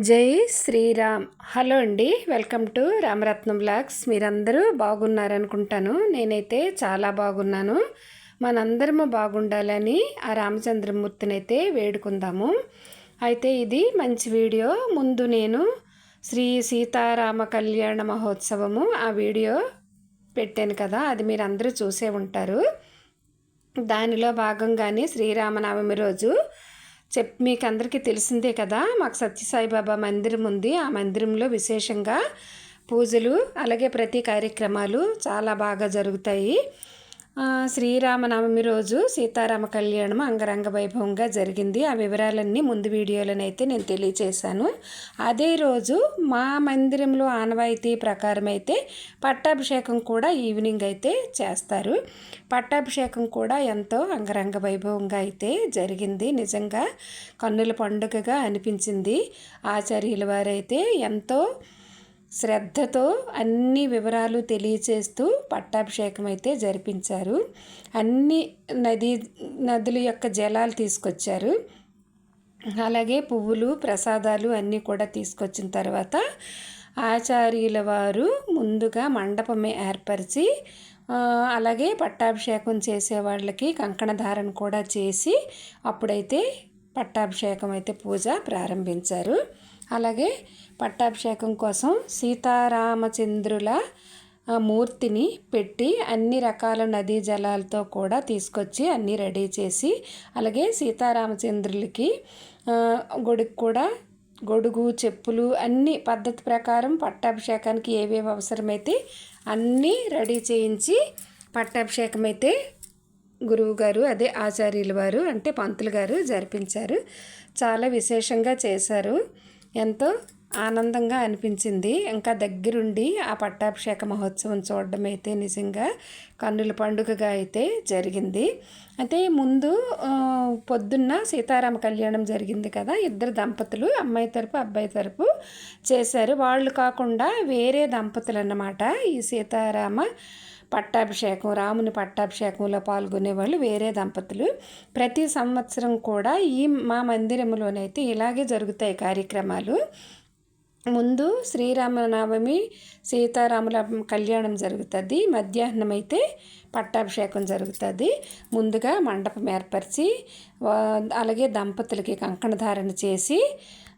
జై శ్రీరామ్. హలో అండి welcome to Ramaratnam blogs. మీరందరూ బాగున్నారనుకుంటాను. నేనైతే చాలా బాగున్నాను. మనందరము బాగుండాలని ఆ రామచంద్రమూర్తిని అయితే వేడుకుందాము. అయితే ఇది మంచి వీడియో. ముందు నేను శ్రీ సీతారామ కళ్యాణ మహోత్సవము ఆ వీడియో పెట్టాను కదా అది మీరు అందరూ చూసే ఉంటారు. దానిలో భాగంగానే శ్రీరామనవమి రోజు చెప్ మీకు అందరికీ తెలిసిందే కదా మాకు సత్యసాయిబాబా మందిరం ఉంది. ఆ మందిరంలో విశేషంగా పూజలు అలాగే ప్రతి కార్యక్రమాలు చాలా బాగా జరుగుతాయి. శ్రీరామనవమి రోజు సీతారామ కళ్యాణం అంగరంగ వైభవంగా జరిగింది. ఆ వివరాలన్నీ ముందు వీడియోలను అయితే నేను తెలియచేశాను. అదే రోజు మా మందిరంలో ఆనవాయితీ ప్రకారం అయితే పట్టాభిషేకం కూడా ఈవినింగ్ అయితే చేస్తారు. పట్టాభిషేకం కూడా ఎంతో అంగరంగ వైభవంగా అయితే జరిగింది. నిజంగా కన్నుల పండుగగా అనిపించింది. ఆచార్యుల వారైతే ఎంతో శ్రద్ధతో అన్ని వివరాలు తెలియచేస్తూ పట్టాభిషేకం అయితే జరిపించారు. అన్ని నదీ నదుల యొక్క జలాలు తీసుకొచ్చారు. అలాగే పువ్వులు ప్రసాదాలు అన్నీ కూడా తీసుకొచ్చిన తర్వాత ఆచార్యుల వారు ముందుగా మండపమే ఏర్పరిచి అలాగే పట్టాభిషేకం చేసే వాళ్ళకి కంకణధారణ కూడా చేసి అప్పుడైతే పట్టాభిషేకం అయితే పూజ ప్రారంభించారు. అలాగే పట్టాభిషేకం కోసం సీతారామచంద్రుల మూర్తిని పెట్టి అన్ని రకాల నదీ జలాలతో కూడా తీసుకొచ్చి అన్నీ రెడీ చేసి అలాగే సీతారామచంద్రులకి గొడుగు కూడా గొడుగు చెప్పులు అన్ని పద్ధతి ప్రకారం పట్టాభిషేకానికి ఏవేవి అవసరమైతే అన్నీ రెడీ చేయించి పట్టాభిషేకం అయితే గురువు గారు అదే ఆచార్యుల వారు అంటే పంతులు గారు జరిపించారు. చాలా విశేషంగా చేశారు. ఎంతో ఆనందంగా అనిపించింది. ఇంకా దగ్గరుండి ఆ పట్టాభిషేక మహోత్సవం చూడడం అయితే నిజంగా కన్నుల పండుగగా అయితే జరిగింది. అయితే ముందు పొద్దున్న సీతారామ కళ్యాణం జరిగింది కదా. ఇద్దరు దంపతులు అమ్మాయి తరపు అబ్బాయి తరపు చేశారు. వాళ్ళు కాకుండా వేరే దంపతులు అన్నమాట ఈ సీతారామ పట్టాభిషేకం రాముని పట్టాభిషేకంలో పాల్గొనే వాళ్ళు వేరే దంపతులు. ప్రతి సంవత్సరం కూడా ఈ మా మందిరంలోనైతే ఇలాగే జరుగుతాయి కార్యక్రమాలు. ముందు శ్రీరామనవమి సీతారాముల కళ్యాణం జరుగుతుంది. మధ్యాహ్నం అయితే పట్టాభిషేకం జరుగుతుంది. ముందుగా మండపం ఏర్పరిచి అలాగే దంపతులకి కంకణ ధారణ చేసి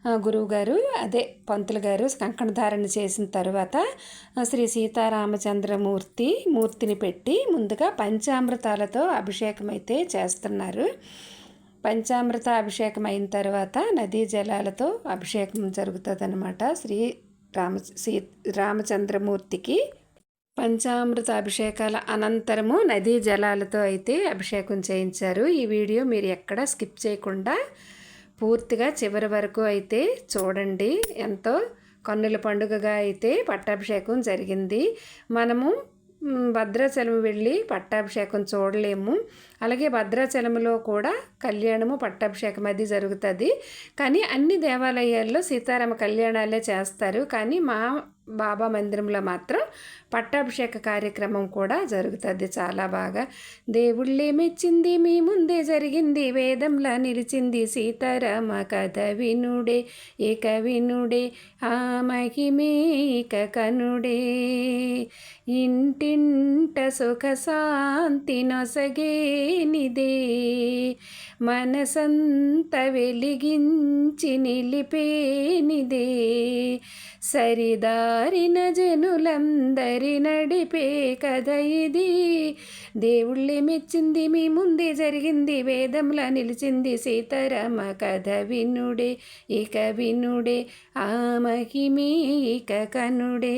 గురువుగారు అదే పంతులు గారు కంకణధారణ చేసిన తర్వాత శ్రీ సీతారామచంద్రమూర్తి మూర్తిని పెట్టి ముందుగా పంచామృతాలతో అభిషేకం అయితే చేస్తున్నారు. పంచామృత అభిషేకం అయిన తర్వాత నదీ జలాలతో అభిషేకం జరుగుతుంది అనమాట శ్రీ రామ సీ రామచంద్రమూర్తికి పంచామృత అభిషేకాల అనంతరము నదీ జలాలతో అయితే అభిషేకం చేయించారు. ఈ వీడియో మీరు ఎక్కడ స్కిప్ చేయకుండా పూర్తిగా చివరి వరకు అయితే చూడండి ఎంతో కన్నుల పండుగగా అయితే పట్టాభిషేకం జరిగింది. మనము భద్రాచలం వెళ్ళి పట్టాభిషేకం చూడలేము. అలాగే భద్రాచలంలో కూడా కళ్యాణము పట్టాభిషేకం అది జరుగుతుంది. కానీ అన్ని దేవాలయాల్లో సీతారామ కళ్యాణాలే చేస్తారు. కానీ మా బాబా మందిరంలో మాత్రం పట్టాభిషేక కార్యక్రమం కూడా జరుగుతుంది చాలా బాగా. దేవుళ్ళే మెచ్చింది మీ ముందే జరిగింది వేదంలా నిలిచింది సీతారామ కథ వినుడే ఏక వినుడే ఆ మహిమేక కనుడే. ఇంటింట సుఖ శాంతి నొసగేనిదే మనసంత వెలిగించి నిలిపేనిదే. సరిదారిన జనులందరి నడిపే కథ ఇది. దేవుళ్ళే మెచ్చింది మీ ముందే జరిగింది వేదంలా నిలిచింది సీతారామ కథ వినుడే ఇక వినుడే ఆ మహిమీ ఇక కనుడే.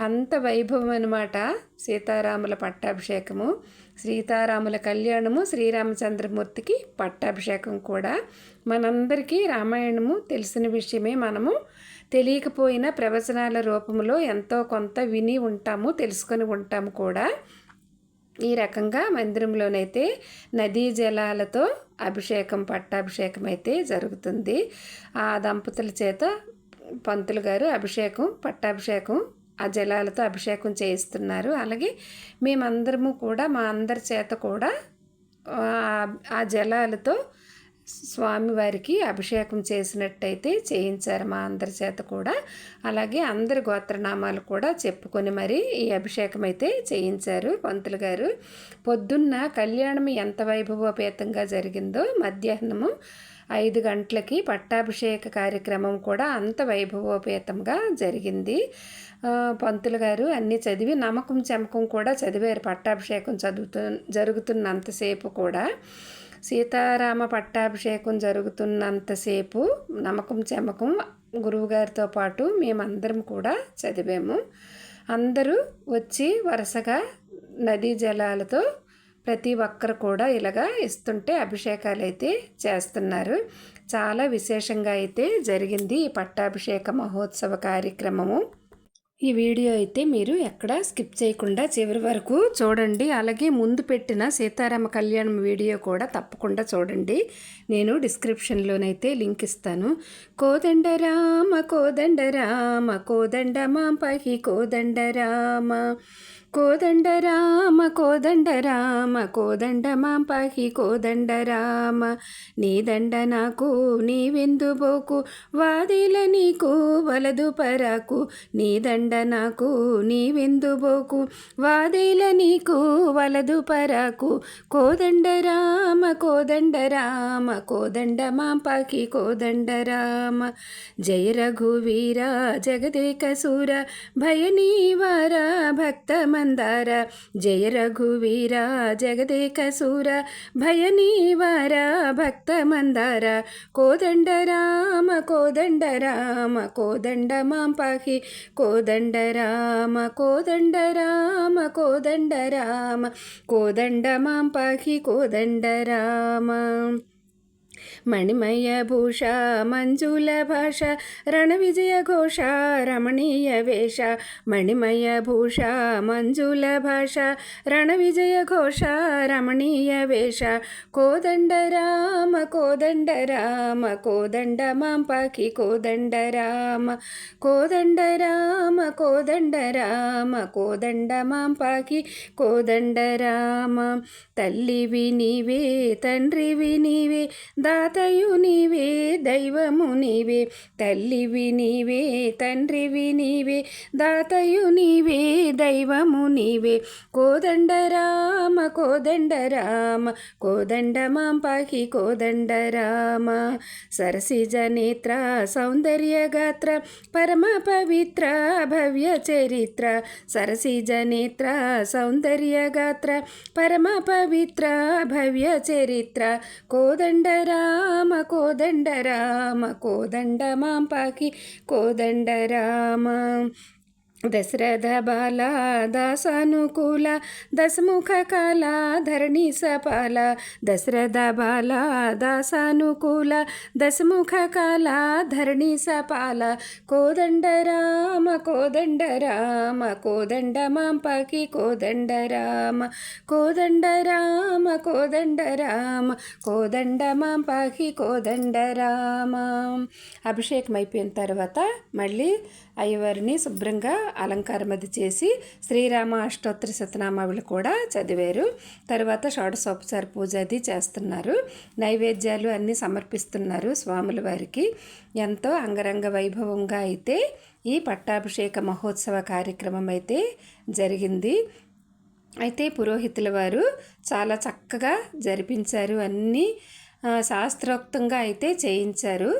అంత వైభవం అనమాట సీతారాముల పట్టాభిషేకము. సీతారాముల కళ్యాణము శ్రీరామచంద్రమూర్తికి పట్టాభిషేకం కూడా. మనందరికీ రామాయణము తెలిసిన విషయమే మనము. తెలియకపోయిన ప్రవచనాల రూపంలో ఎంతో కొంత విని ఉంటాము తెలుసుకొని ఉంటాము కూడా. ఈ రకంగా మందిరంలోనైతే నదీ జలాలతో అభిషేకం పట్టాభిషేకం అయితే జరుగుతుంది. ఆ దంపతుల చేత పంతులు గారు అభిషేకం పట్టాభిషేకం ఆ జలాలతో అభిషేకం చేయిస్తున్నారు. అలాగే మేమందరము కూడా మా అందరి చేత కూడా ఆ జలాలతో స్వామివారికి అభిషేకం చేసినట్టయితే చేయించారు మా అందరి చేత కూడా. అలాగే అందరి గోత్రనామాలు కూడా చెప్పుకొని మరి ఈ అభిషేకం అయితే చేయించారు పంతులు గారు. పొద్దున్న కళ్యాణం ఎంత వైభవోపేతంగా జరిగిందో మధ్యాహ్నము ఐదు గంటలకి పట్టాభిషేక కార్యక్రమం కూడా అంత వైభవోపేతంగా జరిగింది. పంతులు గారు అన్నీ చదివి నమ్మకం చెమకం కూడా చదివారు పట్టాభిషేకం చదువుతు జరుగుతున్నంతసేపు కూడా. సీతారామ పట్టాభిషేకం జరుగుతున్నంతసేపు నమ్మకం చెమకం గురువుగారితో పాటు మేమందరం కూడా చదివాము. అందరూ వచ్చి వరుసగా నదీ జలాలతో ప్రతి ఒక్కరు కూడా ఇలాగా ఇస్తుంటే అభిషేకాలు అయితే చేస్తున్నారు. చాలా విశేషంగా అయితే జరిగింది ఈ పట్టాభిషేక మహోత్సవ కార్యక్రమము. ఈ వీడియో అయితే మీరు ఎక్కడ స్కిప్ చేయకుండా చివరి వరకు చూడండి. అలాగే ముందు పెట్టిన సీతారామ కళ్యాణం వీడియో కూడా తప్పకుండా చూడండి. నేను డిస్క్రిప్షన్లోనైతే లింక్ ఇస్తాను. కోదండ రామ కోదండ రామ కోదండ మాంపహి కోదండ రామ. కోదండ రామ కోదండ రామ కోదండ మాంపాహి కోదండ రామ. నీ దండ నాకు నీవెందుబోకు వాదిల నీకు వలదు పరాకు. నీ దండ నాకు నీవెందుబోకు వాదిల నీకు వలదు పరాకు. కోదండ రామ కోదండ రామ కోదండ మాంపాకి కోదండ రామ. జయ రఘువీర జగదేక సూర భయనీవార భక్తమ మందార జయ రఘువీర జగదేక సూర భయ భక్త మందార కోదండ రామ కోదండ రామ కోదండ మాం పాహి కోదండ రామ కోదండ రామ కోదండ రామ కోదండ మాం పాహి కోదండ రామ మణిమయ భూష మంజుల భాష రణ విజయ ఘోష రమణీయ వేష మణిమయ భూష మంజుల భాష రణ విజయ ఘోష రమణీయ వేష కోదండ రామ కోదండ రామ కోదండ మాంపాకి కోదండ రామ కోదండ రామ కోదండ రామ కోదండ మాంపాకి కోదండ రామ తల్లివి నీవే తండ్రివి నీవే తాతయు నీవే దైవము నీవే తల్లివి నీవే తండ్రివి నీవే దాతయు నీవే దైవము నీవే. కోదండరామ కోదండరామ కోదండ రామ కోదండ మాంపాకి సరసిజ నేత్ర సౌందర్య పరమ పవిత్ర భవ్య చరిత్ర. సరసిజ నేత్ర సౌందర్య పరమ పవిత్ర భవ్య చరిత్ర. కోదండ రామ కోదండ రామ కోదండ మాంపాకి కోదండ రామ దశరథ బాల దాసానుకూల దశముఖ కాల ధరణి సపాల దశరథ బాల దాసానుకూల దశముఖ కాల ధరణి సపాల కోదండ రామ కోదండ రామ కోదండ మాంపకి కోదండ రామ కోదండ రామ కోదండ రామ కోదండ మాంపకి కోదండ రామ అభిషేకం అయిపోయిన తర్వాత మళ్ళీ అయ్యవారిని శుభ్రంగా అలంకారం అది చేసి శ్రీరామ అష్టోత్తర శతనామావులు కూడా చదివారు. తర్వాత షోడశోపచార పూజ అది చేస్తున్నారు. నైవేద్యాలు అన్నీ సమర్పిస్తున్నారు స్వాముల వారికి. ఎంతో అంగరంగ వైభవంగా అయితే ఈ పట్టాభిషేక మహోత్సవ కార్యక్రమం అయితే జరిగింది. అయితే పురోహితుల వారు చాలా చక్కగా జరిపించారు. అన్నీ శాస్త్రోక్తంగా అయితే చేయించారు.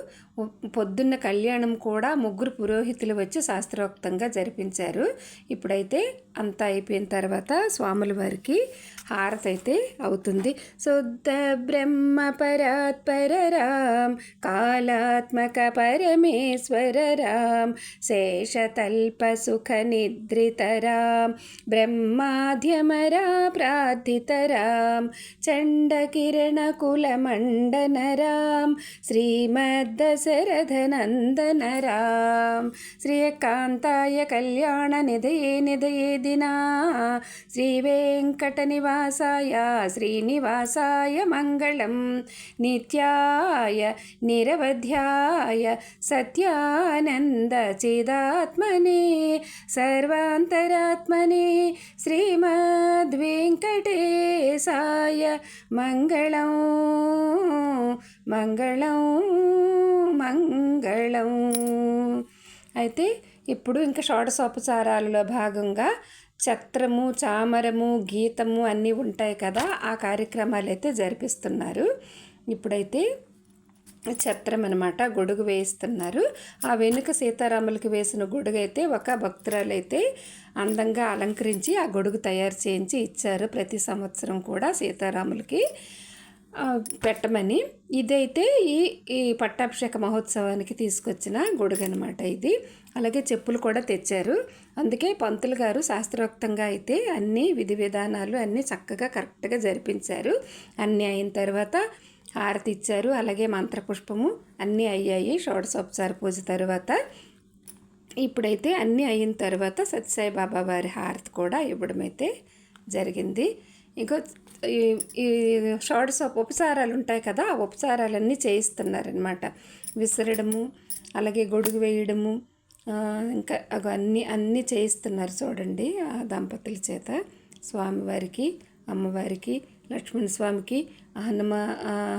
పొద్దున్న కళ్యాణం కూడా ముగ్గురు పురోహితులు వచ్చి శాస్త్రోక్తంగా జరిపించారు. ఇప్పుడైతే అంతా అయిపోయిన తర్వాత స్వాముల వారికి హారతి అయితే అవుతుంది. శుద్ధ బ్రహ్మ పరాత్పర రామ్ కాలాత్మక పరమేశ్వర రామ్ శేషతల్ప సుఖ నిద్రిత రామ్ బ్రహ్మాధ్యమరా ప్రార్థిత రామ్ చండకిరణ కుల రామ్ శ్రీమద్ద ശരധനന്ദനരാം ശ്രീയകാന്തായ കല്യാണനിധയേ നിധയേ ദിനാ. ശ്രീവേങ്കടനിവാസായ ശ്രീനിവാസായ മംഗളം. നിത്യായ നിരവധ്യായ സത്യാനന്ദ ചിദാത്മനെ. സർവാന്തരാത്മനെ ശ്രീമദ്വേങ്കടേശായ മംഗളം. మంగళం మంగళం. అయితే ఇప్పుడు ఇంకా షోడశోపచారాలలో భాగంగా చత్రము చామరము గీతము అన్నీ ఉంటాయి కదా ఆ కార్యక్రమాలు అయితే జరిపిస్తున్నారు. ఇప్పుడైతే ఛత్రం అనమాట గొడుగు వేయిస్తున్నారు. ఆ వెనుక సీతారాములకి వేసిన గొడుగు అయితే ఒక భక్తురాలైతే అందంగా అలంకరించి ఆ గొడుగు తయారు చేయించి ఇచ్చారు ప్రతి సంవత్సరం కూడా సీతారాములకి. పెట్టమని. ఇదైతే ఈ ఈ పట్టాభిషేక మహోత్సవానికి తీసుకొచ్చిన గొడుగు అనమాట ఇది. అలాగే చెప్పులు కూడా తెచ్చారు. అందుకే పంతులు గారు శాస్త్రోక్తంగా అయితే అన్ని విధి విధానాలు అన్నీ చక్కగా కరెక్ట్గా జరిపించారు. అన్నీ అయిన తర్వాత హారతి ఇచ్చారు. అలాగే మంత్రపుష్పము అన్నీ అయ్యాయి. షోడశోపచార పూజ తర్వాత ఇప్పుడైతే అన్నీ అయిన తర్వాత సత్యసాయి బాబా వారి హారతి కూడా ఇవ్వడం అయితే జరిగింది. ఇంకో ఈ షోడశ ఉపచారాలు ఉంటాయి కదా ఆ ఉపచారాలన్నీ చేయిస్తున్నారనమాట విసరడము అలాగే గొడుగు వేయడము ఇంకా అన్నీ అన్నీ చేయిస్తున్నారు చూడండి ఆ దంపతుల చేత. స్వామివారికి అమ్మవారికి లక్ష్మణ స్వామికి హనుమ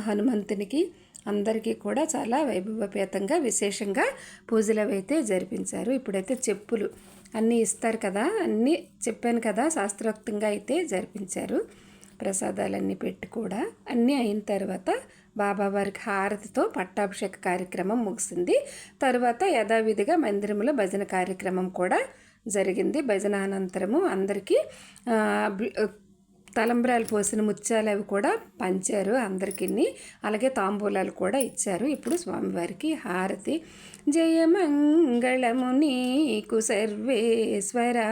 హనుమంతునికి అందరికీ కూడా చాలా వైభవపేతంగా విశేషంగా పూజలు అయితే జరిపించారు. ఇప్పుడైతే చెప్పులు అన్నీ ఇస్తారు కదా అన్నీ చెప్పాను కదా శాస్త్రోక్తంగా అయితే జరిపించారు. ప్రసాదాలన్నీ పెట్టి కూడా అన్నీ అయిన తర్వాత బాబావారికి హారతితో పట్టాభిషేక కార్యక్రమం ముగిసింది. తర్వాత యథావిధిగా మందిరంలో భజన కార్యక్రమం కూడా జరిగింది. భజన అనంతరము అందరికీ తలంబ్రాలు పోసిన ముత్యాలు అవి కూడా పంచారు అందరికీ అలాగే తాంబూలాలు కూడా ఇచ్చారు. ఇప్పుడు స్వామివారికి హారతి. జయమంగళము నీకు సర్వేశ్వరా.